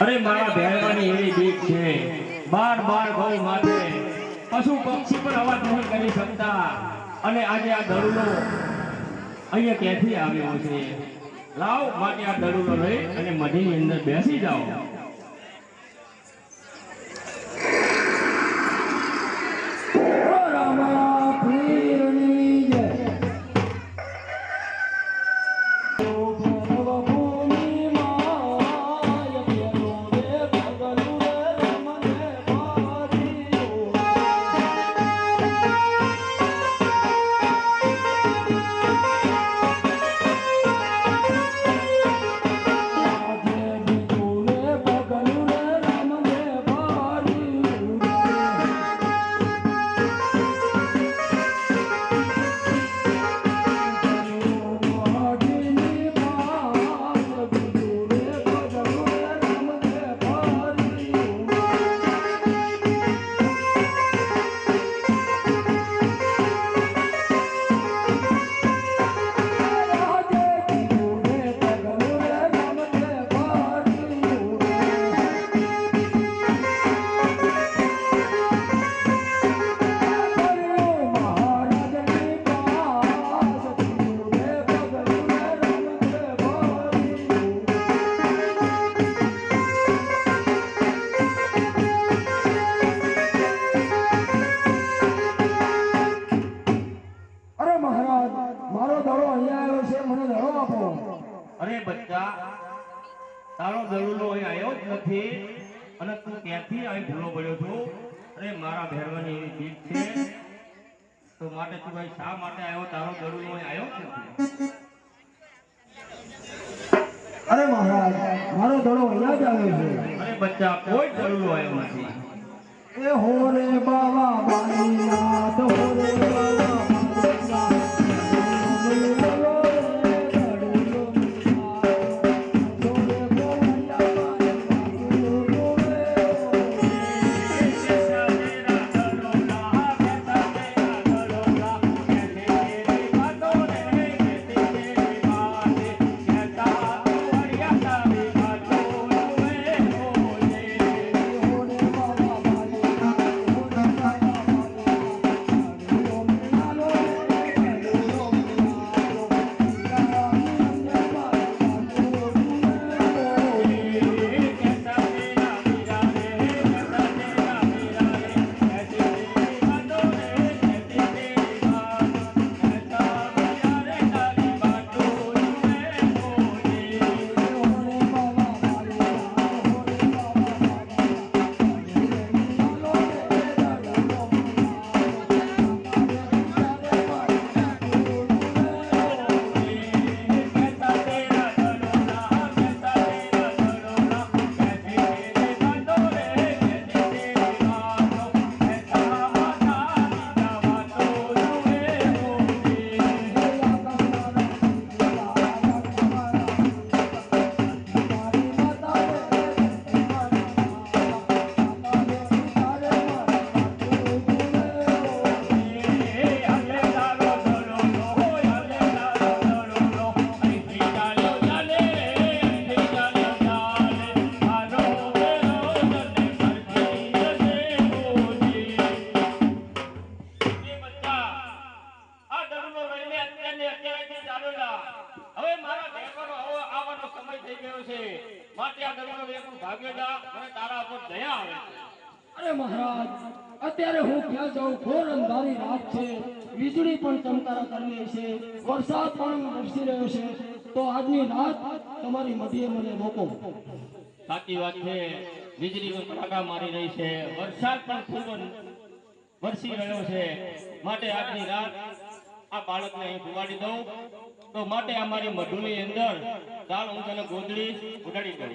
અરે મારા ભેરવાની એવી બીક છે. બાર બાર ગૌ માટે પશુ પક્ષી પણ અવાજ નહીં કરી શકતા. અને આજે આ દડુલો અહીંયા ક્યાંથી આવ્યો છે? લાવ માટે આ દડુલો લઈ અને મઢીની અંદર બેસી જાઓ. તારો દરુલો અહીં આવ્યો જ નથી. અને તું ક્યાંથી અહીં ભૂલો પડ્યો છો? અરે મારા ભેરવાની એવી જીત છે. તો માટે તું ભાઈ શા માટે આવ્યો? તારો દરુલો અહીં આવ્યો જ નથી. અરે મહારાજ મારો દડો અહીંયા જ આવ્યો છે. અરે બચ્ચા કોઈ દડુલો આવ્યો નથી. એ હોરે બાવા બાની નાથ હોરે બાવા. હવે મારા ભેગવાનો હવે આવવાનો સમય થઈ ગયો છે. માટે આ દરબારો એકલું ભાગ્યો જા મને તારા ઉપર દયા આવે અરે મહારાજ અત્યારે હું ક્યાં જાઉં? ઘોર અંધારી રાત છે. વીજળી પણ ચમકારા કરી રહી છે. વરસાદ પણ વરસી રહ્યો છે. તો આજની રાત તમારી મધ્યે મને રોકો સાચી વાત છે. વીજળી પણ કડાકા મારી રહી છે. વરસાદ પણ ખૂબ વરસી રહ્યો છે. માટે આજની રાત આ બાળકને અહીં સુવાડી દઉં. તો માટે અમારી મઢુની અંદર દાળ હું તને ગોદડી ઉડાડી દઉં.